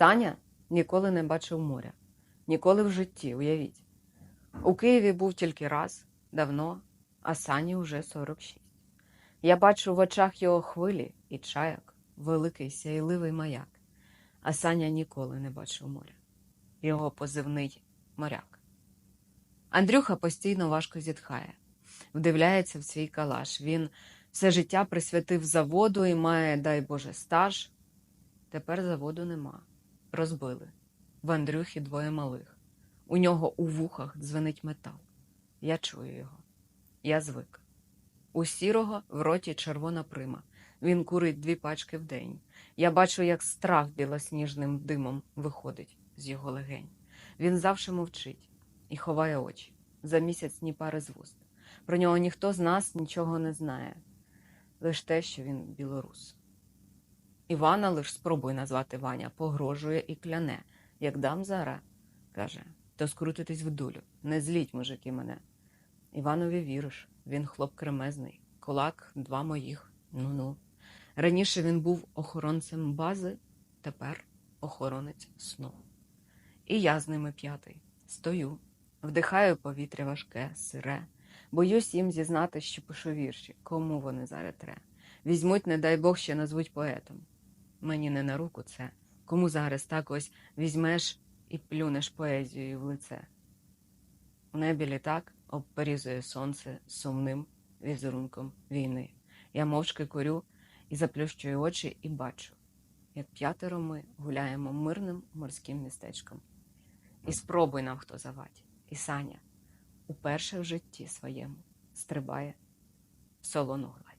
Саня ніколи не бачив моря, ніколи в житті, уявіть. У Києві був тільки раз, давно, а Сані уже 46. Я бачу в очах його хвилі і чаяк, великий сяйливий маяк. А Саня ніколи не бачив моря. Його позивний моряк. Андрюха постійно важко зітхає, вдивляється в свій калаш. Він все життя присвятив заводу і має, дай Боже, стаж. Тепер заводу нема. Розбили. В Андрюхі двоє малих. У нього у вухах дзвенить метал. Я чую його. Я звик. У сірого в роті червона прима. Він курить дві пачки в день. Я бачу, як страх білосніжним димом виходить з його легень. Він завше мовчить і ховає очі. За місяць ні пари з вуст. Про нього ніхто з нас нічого не знає. Лиш те, що він білорус. Івана лиш спробуй назвати Ваня, погрожує і кляне. Як дам зара, каже, то скрутитись в дулю. Не зліть, мужики, мене. Іванові віриш, він хлоп кремезний, кулак два моїх. Ну-ну. Раніше він був охоронцем бази, тепер охоронець сну. І я з ними п'ятий. Стою, вдихаю повітря важке, сире. Боюсь їм зізнати, що пишу вірші, кому вони зараз тре. Візьмуть, не дай Бог, ще назвуть поетом. Мені не на руку це. Кому зараз так ось візьмеш і плюнеш поезією в лице. У небі літак обперізує сонце сумним візерунком війни. Я мовчки курю і заплющую очі і бачу, як п'ятеро ми гуляємо мирним морським містечком. І спробуй нам хто завадь. І Саня уперше в житті своєму стрибає в солону гладь.